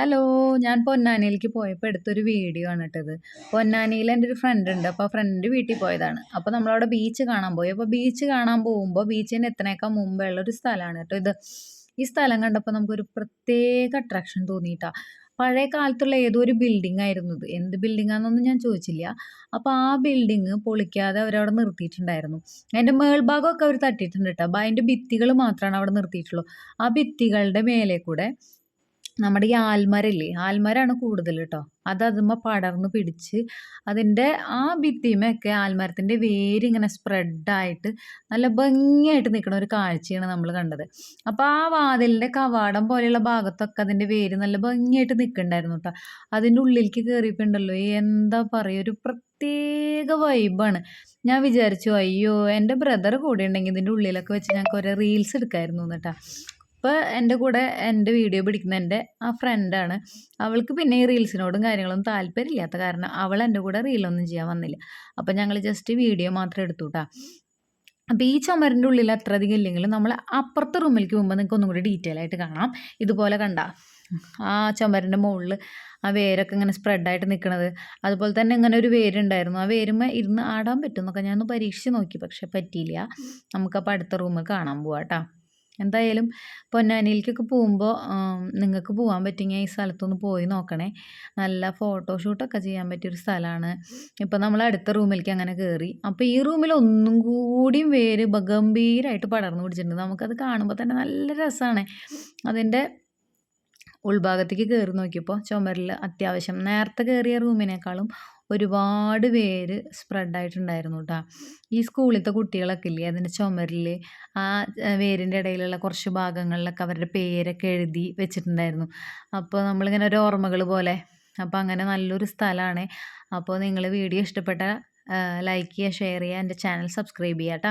Hello ഞാൻ പൊന്നാനിയിലേക്ക് പോയപ്പോൾ എടുത്തൊരു വീഡിയോ ആണ് ഇട്ടത് പൊന്നാനിയിൽ എന്റെ ഒരു ഫ്രണ്ട് ഉണ്ട്. അപ്പോൾ ആ ഫ്രണ്ട് വീട്ടിൽ പോയതാണ്. അപ്പോൾ നമ്മളവിടെ ബീച്ച് കാണാൻ പോയി. അപ്പോൾ ബീച്ച് കാണാൻ പോകുമ്പോൾ ബീച്ചിന് എത്തണേക്കാൾ മുമ്പേ ഉള്ളൊരു സ്ഥലമാണ് കേട്ടോ ഇത്. ഈ സ്ഥലം കണ്ടപ്പോൾ നമുക്കൊരു പ്രത്യേക അട്രാക്ഷൻ തോന്നിയിട്ടാ. പഴയ കാലത്തുള്ള ഏതോ ഒരു ബിൽഡിംഗ് ആയിരുന്നു ഇത്. എന്ത് ബിൽഡിംഗ് ആണെന്നൊന്നും ഞാൻ ചോദിച്ചില്ല. അപ്പോൾ ആ ബിൽഡിംഗ് പൊളിക്കാതെ അവരവിടെ നിർത്തിയിട്ടുണ്ടായിരുന്നു. അതിന്റെ മേൾഭാഗമൊക്കെ അവർ തട്ടിയിട്ടുണ്ട് കേട്ടോ. അപ്പോൾ അതിന്റെ ഭിത്തികൾ മാത്രമാണ് അവിടെ നിർത്തിയിട്ടുള്ളൂ. ആ ഭിത്തികളുടെ മേലെ കൂടെ നമ്മുടെ ഈ ആൽമരല്ലേ ആൽമരാണ് കൂടുതൽ കേട്ടോ അത് അതുമ്മ പടർന്ന് പിടിച്ച് അതിന്റെ ആ ഭിത്തിമൊക്കെ ആൽമരത്തിന്റെ വേര് ഇങ്ങനെ സ്പ്രെഡായിട്ട് നല്ല ഭംഗിയായിട്ട് നിൽക്കുന്ന ഒരു കാഴ്ചയാണ് നമ്മൾ കണ്ടത്. അപ്പോൾ ആ വാതിലിന്റെ കവാടം പോലെയുള്ള ഭാഗത്തൊക്കെ അതിന്റെ വേര് നല്ല ഭംഗിയായിട്ട് നിൽക്കുന്നുണ്ടായിരുന്നു കേട്ടോ അതിന്റെ ഉള്ളിലേക്ക് കയറിയിട്ടുണ്ടല്ലോ. എന്താ പറയുക? ഒരു പ്രത്യേക വൈബാണ്. ഞാൻ വിചാരിച്ചു അയ്യോ എന്റെ ബ്രദർ കൂടെ ഉണ്ടെങ്കിൽ ഇതിന്റെ ഉള്ളിലൊക്കെ വെച്ച് ഞങ്ങൾക്ക് ഓരോ റീൽസ് എടുക്കായിരുന്നു എന്നിട്ടാ ഇപ്പോൾ എന്റെ കൂടെ എന്റെ വീഡിയോ പിടിക്കുന്ന എന്റെ ആ ഫ്രണ്ടാണ് അവൾക്ക് പിന്നെ ഈ റീൽസിനോടും കാര്യങ്ങളൊന്നും താല്പര്യമില്ലാത്ത കാരണം അവൾ എന്റെ കൂടെ റീലൊന്നും ചെയ്യാൻ വന്നില്ല. അപ്പോൾ ഞങ്ങൾ ജസ്റ്റ് വീഡിയോ മാത്രം എടുത്തു കേട്ടോ അപ്പോൾ ഈ ചുമരിന്റെ ഉള്ളിൽ അത്ര അധികം ഇല്ലെങ്കിലും നമ്മൾ അപ്പുറത്തെ റൂമിലേക്ക് പോകുമ്പോൾ നിങ്ങൾക്ക് ഒന്നും കൂടി ഡീറ്റെയിൽ ആയിട്ട് കാണാം. ഇതുപോലെ കണ്ട. ആ ചുമരിന്റെ മുകളിൽ ആ വേരൊക്കെ ഇങ്ങനെ സ്പ്രെഡായിട്ട് നിൽക്കുന്നത് അതുപോലെ തന്നെ ഇങ്ങനെ ഒരു വേരുണ്ടായിരുന്നു. ആ വേരുമ്പോൾ ഇരുന്ന് ആടാൻ പറ്റും എന്നൊക്കെ ഞാനൊന്ന് പരീക്ഷിച്ച് നോക്കി. പക്ഷെ പറ്റിയില്ല. നമുക്കപ്പോൾ അടുത്ത റൂമിൽ കാണാൻ പോവാം കേട്ടോ എന്തായാലും പൊന്നാനിയിലേക്കൊക്കെ പോകുമ്പോൾ നിങ്ങൾക്ക് പോകാൻ പറ്റുമെങ്കിൽ ഈ സ്ഥലത്തൊന്ന് പോയി നോക്കണേ. നല്ല ഫോട്ടോഷൂട്ടൊക്കെ ചെയ്യാൻ പറ്റിയൊരു സ്ഥലമാണ് ഇപ്പോൾ നമ്മൾ അടുത്ത റൂമിലേക്ക് അങ്ങനെ കയറി അപ്പോൾ ഈ റൂമിൽ ഒന്നും കൂടിയും വേര് ഗംഭീരമായിട്ട് പടർന്നു പിടിച്ചിട്ടുണ്ട്. നമുക്കത് കാണുമ്പോൾ തന്നെ നല്ല രസമാണ് അതിന്റെ ഉൾഭാഗത്തേക്ക് കയറി നോക്കിയപ്പോൾ ചുമരിൽ അത്യാവശ്യം നേരത്തെ കയറിയ റൂമിനേക്കാളും ഒരുപാട് പേര് സ്പ്രെഡായിട്ടുണ്ടായിരുന്നു കേട്ടോ ഈ സ്കൂളിലത്തെ കുട്ടികളൊക്കെ ഇല്ലേ അതിന്റെ ചുമരിൽ ആ വേരിന്റെ ഇടയിലുള്ള കുറച്ച് ഭാഗങ്ങളിലൊക്കെ അവരുടെ പേരൊക്കെ എഴുതി വെച്ചിട്ടുണ്ടായിരുന്നു. അപ്പോൾ നമ്മളിങ്ങനെ ഒരു ഓർമ്മകൾ പോലെ. അപ്പോൾ അങ്ങനെ നല്ലൊരു സ്ഥലമാണ്. അപ്പോൾ നിങ്ങൾ വീഡിയോ ഇഷ്ടപ്പെട്ട ലൈക്ക് ചെയ്യുക ഷെയർ ചെയ്യുക എന്റെ ചാനൽ സബ്സ്ക്രൈബ് ചെയ്യാം കേട്ടോ